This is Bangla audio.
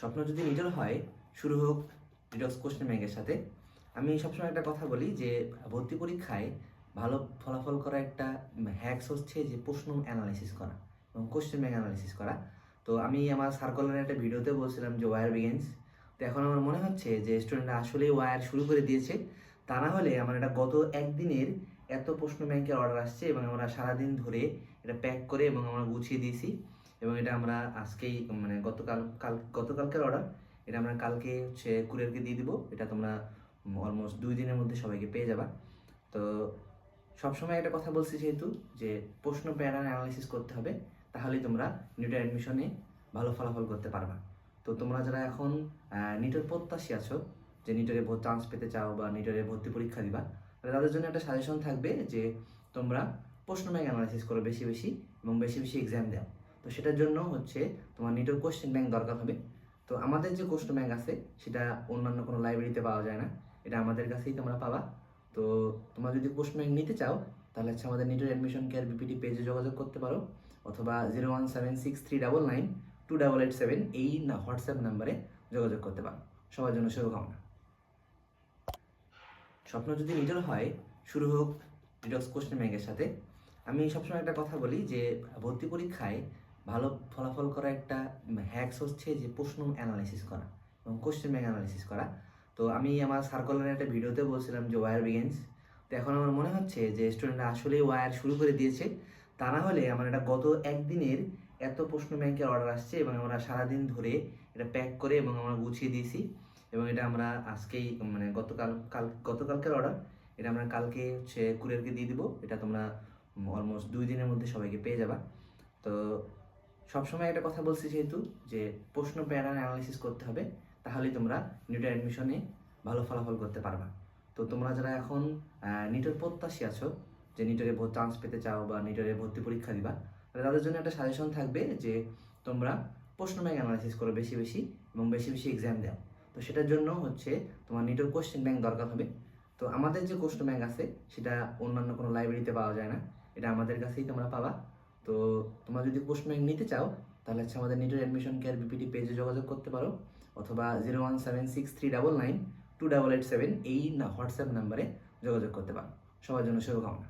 স্বপ্ন যদি নিজের হয়, শুরু হোক ডিডক্স কোশ্চেন ব্যাংকের সাথে, আমি সবসময় একটা কথা বলি যে ভর্তি পরীক্ষায় ভালো ফলাফল করা একটা হ্যাকস হচ্ছে যে প্রশ্ন অ্যানালাইসিস করা এবং কোশ্চেন ব্যাংক অ্যানালাইসিস করা। তো আমি আমার সার্কুলার একটা ভিডিওতে বলছিলাম যে ওয়ার বিগেন্স তো এখন আমার মনে হচ্ছে যে স্টুডেন্টরা আসলেই ওয়ার শুরু করে দিয়েছে। তা না হলে আমার এটা গত একদিনের এত প্রশ্ন ব্যাংকের অর্ডার আসছে এবং আমরা সারাদিন ধরে এটা প্যাক করে এবং আমরা গুছিয়ে দিয়েছি। এবং এটা আমরা আজকেই মানে গতকাল, কাল, গতকালকের অর্ডার এটা আমরা কালকে হচ্ছে কুরিয়ারকে দিয়ে দিব। এটা তোমরা অলমোস্ট দুই দিনের মধ্যে সবাইকে পেয়ে যাবা। তো সবসময় একটা কথা বলছি যেহেতু, যে প্রশ্ন প্যাটার্ন অ্যানালাইসিস করতে হবে, তাহলেই তোমরা নিটের অ্যাডমিশনে ভালো ফলাফল করতে পারবা। তো তোমরা যারা এখন নিটের প্রত্যাশী আছো, যে নিটের চান্স পেতে চাও বা নিটের ভর্তি পরীক্ষা দিবা তাদের জন্য একটা সাজেশন থাকবে যে তোমরা প্রশ্ন ব্যাংক অ্যানালাইসিস করো বেশি বেশি এবং বেশি বেশি এক্সাম দাও। তো সেটার জন্য হচ্ছে তোমার নিটের কোশ্চেন ব্যাংক দরকার হবে। তো আমাদের যে কোশ্চেন ব্যাংক আছে, সেটা অন্যান্য কোনো লাইব্রেরিতে পাওয়া যায় না। এটা আমাদের কাছেই তোমরা পাবা। তো তোমরা যদি কোশ্চেন ব্যাংক নিতে চাও, তাহলে হচ্ছে আমাদের নিটের অ্যাডমিশন কেয়ার বিপিটি পেজে যোগাযোগ করতে পারো। অথবা zero one seven six three double nine two double eight seven এই না হোয়াটসঅ্যাপ নাম্বারে যোগাযোগ করতে পারো। সবার জন্য শুভকামনা। স্বপ্ন যদি নিজের হয়, শুরু হোক ডিডক্স কোশ্চেন ব্যাংকের সাথে। আমি সবসময় একটা কথা বলি যে ভর্তি পরীক্ষায় ভালো ফলাফল করা একটা হ্যাকস হচ্ছে যে প্রশ্ন অ্যানালাইসিস করা এবং কোশ্চেন ব্যাংক অ্যানালাইসিস করা। তো আমি আমার সার্কুলার একটা ভিডিওতে বলছিলাম যে ওয়ার বিগেন্স তো এখন আমার মনে হচ্ছে যে স্টুডেন্টরা আসলেই ওয়ার শুরু করে দিয়েছে। তা না হলে আমার এটা গত একদিনের এত প্রশ্ন ব্যাংকের অর্ডার আসছে এবং আমরা সারাদিন ধরে এটা প্যাক করে এবং আমরা গুছিয়ে দিয়েছি। এবং এটা আমরা আজকেই মানে গতকাল, কাল, গতকালকের অর্ডার এটা আমরা কালকে হচ্ছে কুরিয়ারকে দিয়ে দিব। এটা তোমরা অলমোস্ট দুই দিনের মধ্যে সবাইকে পেয়ে যাবা। তো সবসময় একটা কথা বলছি যেহেতু, যে প্রশ্ন প্যাটার্ন অ্যানালাইসিস করতে হবে, তাহলেই তোমরা নিটের অ্যাডমিশনে ভালো ফলাফল করতে পারবা। তো তোমরা যারা এখন নিটের প্রত্যাশী আছো, যে নিটের চান্স পেতে চাও বা নিটের ভর্তি পরীক্ষা দিবা তাদের জন্য একটা সাজেশন থাকবে যে তোমরা প্রশ্ন ব্যাংক অ্যানালাইসিস করো বেশি বেশি এবং বেশি বেশি এক্সাম দাও। তো সেটার জন্য হচ্ছে তোমার নিটের কোশ্চেন ব্যাংক দরকার হবে। তো আমাদের যে কোশ্চেন ব্যাংক আছে, সেটা অন্যান্য কোনো লাইব্রেরিতে পাওয়া যায় না। এটা আমাদের কাছেই তোমরা পাবা। তো তোমরা যদি পোস্ট ব্যাংক নিতে চাও, তাহলে হচ্ছে আমাদের নিটের অ্যাডমিশন কেয়ার বিপিটি পেজে যোগাযোগ করতে পারো, অথবা zero one seven six three double nine two double eight seven এই না হোয়াটসঅ্যাপ নাম্বারে যোগাযোগ করতে পারো। সবার জন্য শুভকামনা।